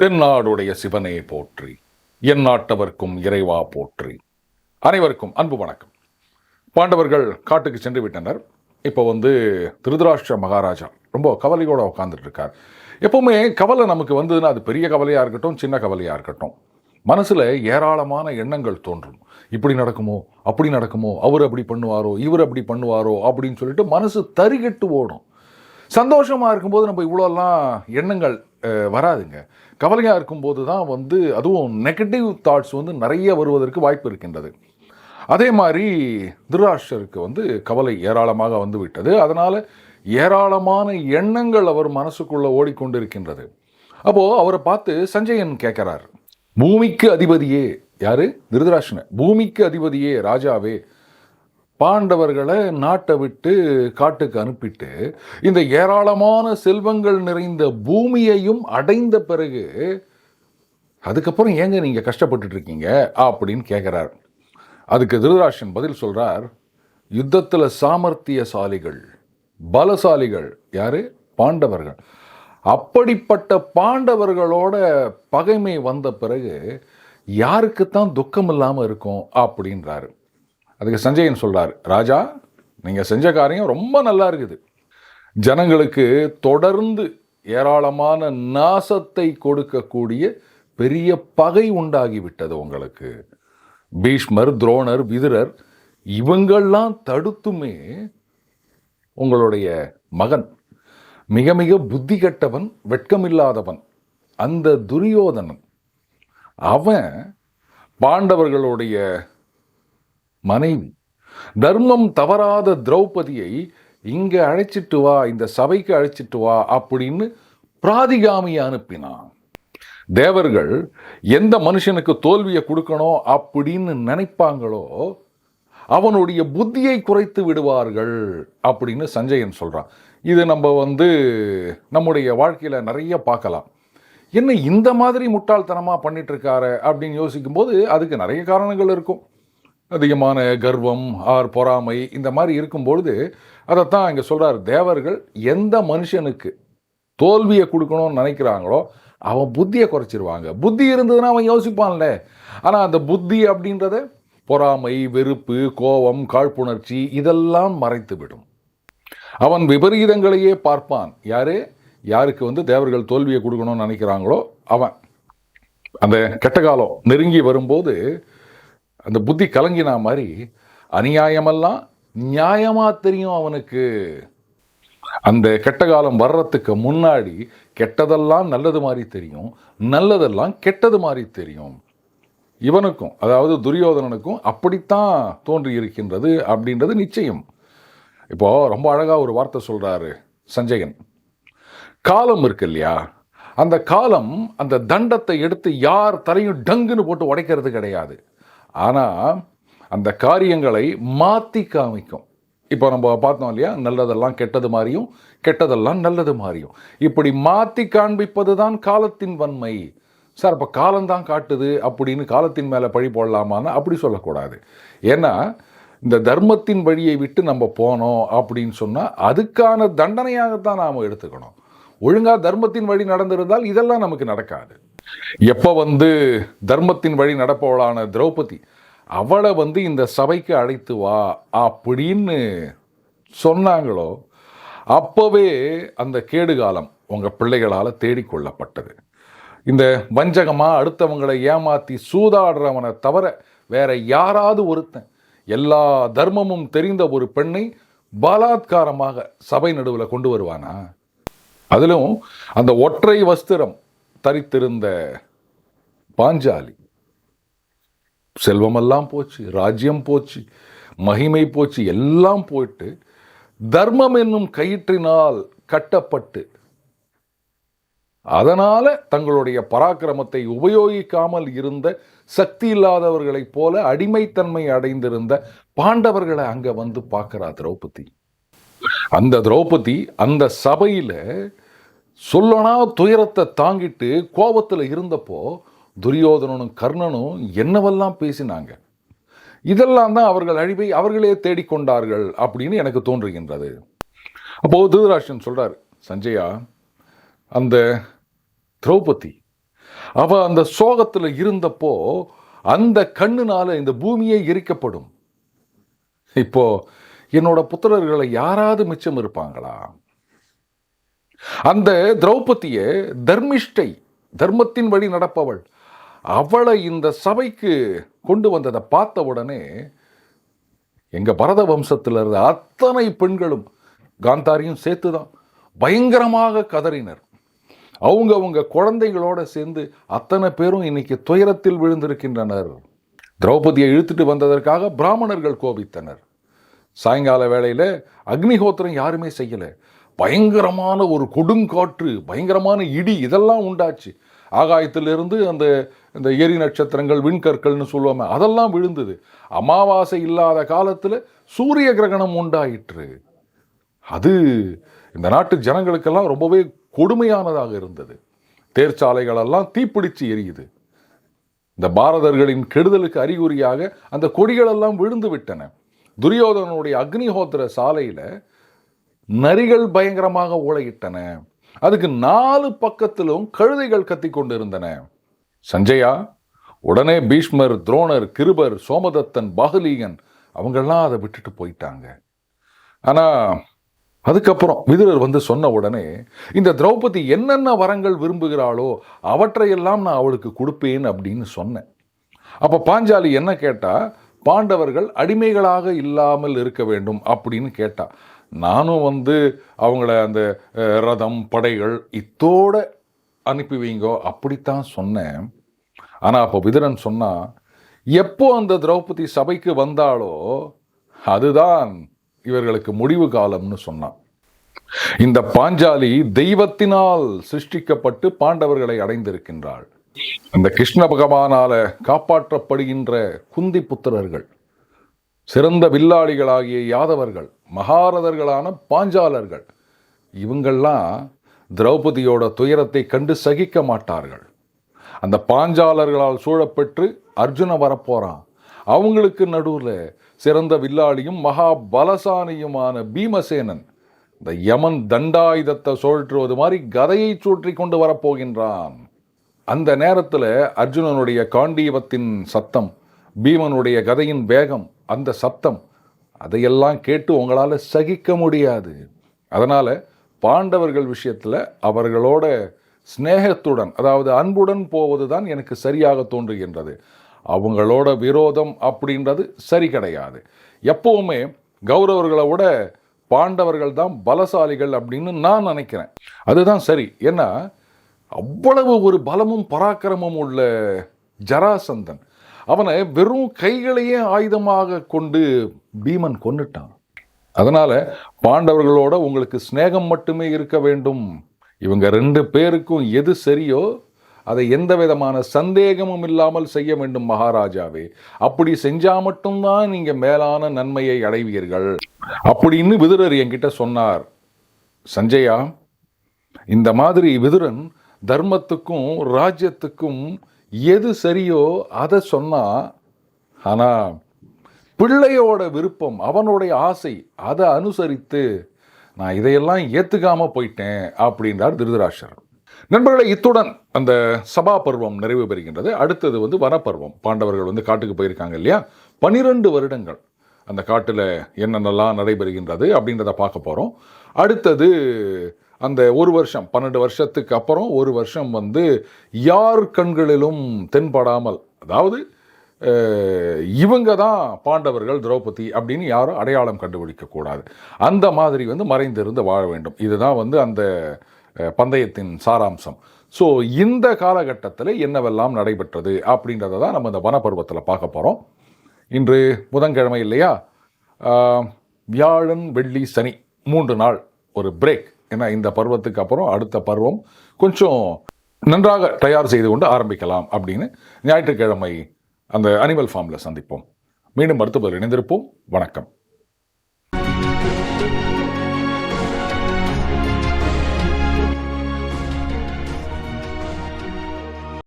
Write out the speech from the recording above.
தென்னாடுடைய சிவனே போற்றி என் நாட்டவர்க்கும் இறைவா போற்றி. அனைவருக்கும் அன்பு வணக்கம். பாண்டவர்கள் காட்டுக்கு சென்று விட்டனர். இப்போ வந்து திருதராஷ்டிர மகாராஜா ரொம்ப கவலையோடு உட்காந்துட்டு இருக்கார். எப்பவுமே கவலை நமக்கு வந்ததுன்னா அது பெரிய கவலையாக இருக்கட்டும் சின்ன கவலையாக இருக்கட்டும். மனசில் ஏராளமான எண்ணங்கள் தோன்றும். இப்படி நடக்குமோ அப்படி நடக்குமோ அவர் அப்படி பண்ணுவாரோ இவர் அப்படி பண்ணுவாரோ அப்படின்னு சொல்லிட்டு மனசு தறிகெட்டு ஓடும். சந்தோஷமாக இருக்கும்போது நம்ம இவ்வளோலாம் எண்ணங்கள் வராதுங்க. கவலையாக இருக்கும்போது தான் வந்து அதுவும் நெகட்டிவ் தாட்ஸ் வந்து நிறைய வருவதற்கு வாய்ப்பு இருக்கின்றது. அதே மாதிரி திருராஷ்டருக்கு வந்து கவலை ஏராளமாக வந்து விட்டது. அதனால் ஏராளமான எண்ணங்கள் அவர் மனசுக்குள்ளே ஓடிக்கொண்டிருக்கின்றது. அப்போது அவரை பார்த்து சஞ்சயன் கேட்குறார் பூமிக்கு அதிபதியே யாரு? திருதராஷ்டிரன் பூமிக்கு அதிபதியே ராஜாவே பாண்டவர்களை நாட்டை விட்டு காட்டுக்கு அனுப்பிட்டு இந்த ஏராளமான செல்வங்கள் நிறைந்த பூமியையும் அடைந்த பிறகு அதுக்கப்புறம் ஏங்க நீங்கள் கஷ்டப்பட்டுட்டு இருக்கீங்க அப்படின்னு கேட்குறார் அதுக்கு திருதராஷன் பதில் சொல்கிறார் யுத்தத்தில் சாமர்த்தியசாலிகள் பலசாலிகள் யார்? பாண்டவர்கள். அப்படிப்பட்ட பாண்டவர்களோட பகைமை வந்த பிறகு யாருக்குத்தான் துக்கம் இல்லாமல் இருக்கும் அப்படின்றாரு. அதுக்கு சஞ்சயன் சொல்கிறார் ராஜா நீங்கள் செஞ்ச காரியம் ரொம்ப நல்லா இருக்குது. ஜனங்களுக்கு தொடர்ந்து ஏராளமான நாசத்தை கொடுக்கக்கூடிய பெரிய பகை உண்டாகிவிட்டது உங்களுக்கு. பீஷ்மர் துரோணர் விதுரர் இவங்கெல்லாம் தடுத்துமே உங்களுடைய மகன். மிக மிக புத்தி கெட்டவன் வெட்கமில்லாதவன். அந்த துரியோதனன் அவன் பாண்டவர்களுடைய மனைவி தர்மம் தவறாத திரௌபதியை இங்கே அழைச்சிட்டு வா இந்த சபைக்கு அழைச்சிட்டு வா அப்படின்னு பிராதிகாமியை அனுப்பினான். தேவர்கள் எந்த மனுஷனுக்கு தோல்வியை கொடுக்கணும் அப்படின்னு நினைப்பாங்களோ அவனுடைய புத்தியை குறைத்து விடுவார்கள் அப்படின்னு சஞ்சயன் சொல்கிறான் இது நம்ம வந்து நம்முடைய வாழ்க்கையில் நிறைய பார்க்கலாம். என்ன இந்த மாதிரி முட்டாள்தனமாக பண்ணிட்டு இருக்காரு? அப்படின்னு யோசிக்கும்போது அதுக்கு நிறைய காரணங்கள் இருக்கும். அதிகமான கர்வம் ஆர் பொறாமை இந்த மாதிரி இருக்கும்பொழுது அதைத்தான் இங்கே சொல்கிறார் தேவர்கள் எந்த மனுஷனுக்கு தோல்வியை கொடுக்கணும்னு நினைக்கிறாங்களோ அவன் புத்தியை குறைச்சிருவாங்க. புத்தி இருந்ததுன்னா அவன் யோசிப்பான்ல. ஆனால் அந்த புத்தி அப்படின்றத பொறாமை வெறுப்பு கோபம் காழ்ப்புணர்ச்சி இதெல்லாம் மறைத்து விடும் அவன் விபரீதங்களையே பார்ப்பான். யாரு? யாருக்கு வந்து தேவர்கள் தோல்வியை கொடுக்கணும்னு நினைக்கிறாங்களோ அவன். அந்த கெட்ட காலம் நெருங்கி வரும்போது அந்த புத்தி கலங்கினா மாதிரி அநியாயமெல்லாம் நியாயமாக தெரியும் அவனுக்கு. அந்த கெட்ட காலம் வர்றதுக்கு முன்னாடி கெட்டதெல்லாம் நல்லது மாதிரி தெரியும் நல்லதெல்லாம் கெட்டது மாதிரி தெரியும். இவனுக்கும் அதாவது துரியோதனனுக்கும் அப்படித்தான் தோன்றி இருக்கின்றது அப்படின்றது நிச்சயம். இப்போ ரொம்ப அழகாக ஒரு வார்த்தை சொல்கிறாரு சஞ்சயன். காலம் இருக்கு இல்லையா? அந்த காலம் அந்த தண்டத்தை எடுத்து யார் தலையும் டங்குன்னு போட்டு உடைக்கிறது கிடையாது. ஆனால் அந்த காரியங்களை மாற்றி காமிக்கும். இப்போ நம்ம பார்த்தோம் இல்லையா? நல்லதெல்லாம் கெட்டது மாதிரியும் கெட்டதெல்லாம் நல்லது மாதிரியும் இப்படி மாற்றி காண்பிப்பது தான் காலத்தின் வன்மை. சார் அப்போ காலம்தான் காட்டுது அப்படின்னு காலத்தின் மேலே பழி போடலாமான்னு அப்படி சொல்லக்கூடாது. ஏன்னா இந்த தர்மத்தின் வழியை விட்டு நம்ம போனோம் அப்படின்னு சொன்னால் அதுக்கான தண்டனையாகத்தான் நாம் எடுத்துக்கணும். ஒழுங்காக தர்மத்தின் வழி நடந்திருந்தால் இதெல்லாம் நமக்கு நடக்காது. எப்போ வந்து தர்மத்தின் வழி நடப்பவளான திரௌபதி அவளை வந்து இந்த சபைக்கு அழைத்து வா அப்படின்னு சொன்னாங்களோ அப்போவே அந்த கேடுகாலம் உங்கள் பிள்ளைகளால் தேடிக்கொள்ளப்பட்டது இந்த வஞ்சகமாக அடுத்தவங்களை ஏமாற்றி சூதாடுறவனை தவிர வேற யாராவது ஒருத்தன் எல்லா தர்மமும் தெரிந்த ஒரு பெண்ணை பலாத்காரமாக சபை நடுவில் கொண்டு வருவானா? அதிலும் அந்த ஒற்றை வஸ்திரம் தரித்திருந்த பாஞ்சாலி. செல்வமெல்லாம் போச்சு ராஜ்யம் போச்சு மகிமை போச்சு எல்லாம் போயிட்டு தர்மம் என்னும் கயிற்றினால் கட்டப்பட்டு அதனால தங்களுடைய பராக்கிரமத்தை உபயோகிக்காமல் இருந்த சக்தி இல்லாதவர்களைப் போல அடிமைத்தன்மை அடைந்திருந்த பாண்டவர்களை அங்கே வந்து பார்க்குறா திரௌபதி. அந்த திரௌபதி அந்த சபையில் சொல்லனா துயரத்தை தாங்கிட்டு கோபத்தில் இருந்தப்போ துரியோதனனும் கர்ணனும் என்னவெல்லாம் பேசினாங்க? இதெல்லாம் தான் அவர்கள் அழிவை அவர்களே தேடிக்கொண்டார்கள் அப்படின்னு எனக்கு தோன்றுகின்றது. அப்போது திருதராஷன் சொல்கிறார் சஞ்சயா அந்த திரௌபதி அவள் அந்த சோகத்தில் இருந்தப்போ அந்த கண்ணுனால இந்த பூமியே எரிக்கப்படும். இப்போ என்னோட புத்திரர்களை யாராவது மிச்சம் இருப்பாங்களா? அந்த திரௌபதிய தர்மிஷ்டை தர்மத்தின் வழி நடப்பவள். அவளை இந்த சபைக்கு கொண்டு வந்ததை பார்த்த உடனே எங்க பரத வம்சத்தில் இருந்த அத்தனை பெண்களும் காந்தாரியும் சேர்த்து தான் பயங்கரமாக கதறினர். அவங்க அவங்க குழந்தைகளோட சேர்ந்து அத்தனை பேரும் இன்னைக்கு துயரத்தில் விழுந்திருக்கின்றனர். திரௌபதியை இழுத்துட்டு வந்ததற்காக பிராமணர்கள் கோபித்தனர். சாயங்கால வேளையில் அக்னிஹோத்திரம் யாருமே செய்யலை. பயங்கரமான ஒரு கொடுங்காற்று பயங்கரமான இடி இதெல்லாம் உண்டாச்சு. ஆகாயத்திலிருந்து அந்த இந்த எரி நட்சத்திரங்கள் விண்கற்கள்னு சொல்லுவாங்க அதெல்லாம் விழுந்தது. அமாவாசை இல்லாத காலத்தில் சூரிய கிரகணம் உண்டாயிற்று. அது இந்த நாட்டு ஜனங்களுக்கெல்லாம் ரொம்பவே கொடுமையானதாக இருந்தது. தேர்ச்சாலைகளெல்லாம் தீப்பிடிச்சு எரியுது. இந்த பாரதர்களின் கெடுதலுக்கு அறிகுறியாக அந்த கொடிகளெல்லாம் விழுந்து விட்டன. துரியோதனனுடைய அக்னிஹோத்திர சாலையில் நரிகள் பயங்கரமாக ஊழையிட்டன அதுக்கு நாலு பக்கத்திலும் கழுதைகள் கத்தி கொண்டிருந்தன. சஞ்சயா உடனே பீஷ்மர் துரோணர் கிருபர் சோமதத்தன் பாகுலீகன் அவங்கெல்லாம் அதை விட்டுட்டு போயிட்டாங்க. ஆனால் அதுக்கப்புறம் விதுரர் வந்து சொன்ன உடனே இந்த திரௌபதி என்னென்ன வரங்கள் விரும்புகிறாளோ அவற்றையெல்லாம் நான் அவளுக்கு கொடுப்பேன் அப்படின்னு சொன்னேன். அப்போ பாஞ்சாலி என்ன கேட்டால் பாண்டவர்கள் அடிமைகளாக இல்லாமல் இருக்க வேண்டும் அப்படின்னு கேட்டா நானும் வந்து அவங்கள அந்த ரதம் படைகள் இத்தோட அனுப்பி வைங்கோ அப்படித்தான் சொன்னேன். ஆனால் அப்போ விதுரன் சொன்னான் எப்போ அந்த திரௌபதி சபைக்கு வந்தாலோ அதுதான் இவர்களுக்கு முடிவு காலம்னு சொன்னான். இந்த பாஞ்சாலி தெய்வத்தினால் சிருஷ்டிக்கப்பட்டு பாண்டவர்களை அடைந்திருக்கின்றாள். அந்த கிருஷ்ண பகவானால காப்பாற்றப்படுகின்ற குந்தி புத்திரர்கள் சிறந்த வில்லாளிகளாகிய யாதவர்கள் மகாரதர்களான பாஞ்சாலர்கள் இவங்கெல்லாம் திரௌபதியோட துயரத்தை கண்டு சகிக்க மாட்டார்கள். அந்த பாஞ்சாலர்களால் சூழப்பெற்று அர்ஜுன வரப்போகிறான் அவங்களுக்கு நடுவில் சிறந்த வில்லாளியும் மகா பலசானியுமான பீமசேனன் இந்த யமன் தண்டாயுதத்தை சுழற்றுவது மாதிரி கதையை சுற்றி கொண்டு வரப்போகின்றான். அந்த நேரத்தில் அர்ஜுனனுடைய காண்டீவத்தின் சத்தம் பீமனுடைய கதையின் வேகம் அந்த சத்தம் அதையெல்லாம் கேட்டு உங்களால் சகிக்க முடியாது. அதனால் பாண்டவர்கள் விஷயத்தில் அவர்களோட ஸ்நேகத்துடன் அதாவது அன்புடன் போவது தான் எனக்கு சரியாக தோன்றுகின்றது. அவங்களோட விரோதம் அப்படின்றது சரி கிடையாது. எப்பவுமே கௌரவர்களை விட பாண்டவர்கள் தான் பலசாலிகள் அப்படின்னு நான் நினைக்கிறேன். அதுதான் சரி. ஏன்னா அவ்வளவு ஒரு பலமும் பராக்கிரமும் உள்ள ஜராசந்தன். அவனை வெறும் கைகளையே ஆயுதமாக கொண்டு பீமன் கொன்னுட்டான். அதனால் பாண்டவர்களோட உங்களுக்கு சிநேகம் மட்டுமே இருக்க வேண்டும். இவங்க ரெண்டு பேருக்கும் எது சரியோ அதை எந்த விதமான சந்தேகமும் இல்லாமல் செய்ய வேண்டும் மகாராஜாவே. அப்படி செஞ்சால் மட்டும்தான் நீங்கள் மேலான நன்மையை அடைவீர்கள். அப்படின்னு விதுரர் என்கிட்ட சொன்னார். சஞ்சயா இந்த மாதிரி விதுரன் தர்மத்துக்கும் ராஜ்யத்துக்கும் எது சரியோ அதை சொன்னா ஆனா பிள்ளையோட விருப்பம் அவனுடைய ஆசை அதை அனுசரித்து நான் இதையெல்லாம் ஏற்றுக்காமல் போயிட்டேன் அப்படின்றார் திருதராஷர் நண்பர்களை இத்துடன் அந்த சபா பருவம் நிறைவு பெறுகின்றது. அடுத்தது வந்து வனப்பருவம். பாண்டவர்கள் வந்து காட்டுக்கு போயிருக்காங்க இல்லையா? பனிரெண்டு வருடங்கள் அந்த காட்டில் என்னென்னலாம் நடைபெறுகின்றது அப்படின்றத பார்க்க போகிறோம் அடுத்தது அந்த ஒரு வருஷம் பன்னெண்டு வருஷத்துக்கு அப்புறம் ஒரு வருஷம் வந்து யார் கண்களிலும் தென்படாமல் அதாவது இவங்க தான் பாண்டவர்கள் திரௌபதி அப்படின்னு யாரும் அடையாளம் கண்டுபிடிக்கக்கூடாது அந்த மாதிரி வந்து மறைந்திருந்து வாழ வேண்டும். இதுதான் வந்து அந்த பந்தயத்தின் சாராம்சம். ஸோ இந்த காலகட்டத்தில் என்னவெல்லாம் நடைபெற்றது அப்படின்றத தான் நம்ம இந்த வனப்பருவத்தில் பார்க்க போகிறோம் இன்று புதன்கிழமை இல்லையா? வியாழன் வெள்ளி சனி மூன்று நாள் ஒரு பிரேக் ஏன்னா இந்த பருவத்துக்கு அப்புறம் அடுத்த பருவம் கொஞ்சம் நன்றாக தயார் செய்து கொண்டு ஆரம்பிக்கலாம் அப்படின்னு ஞாயிற்றுக்கிழமை அந்த அனிமல் ஃபார்மில் சந்திப்போம். மீண்டும் மருத்துவர் இணைந்திருப்போம். வணக்கம்.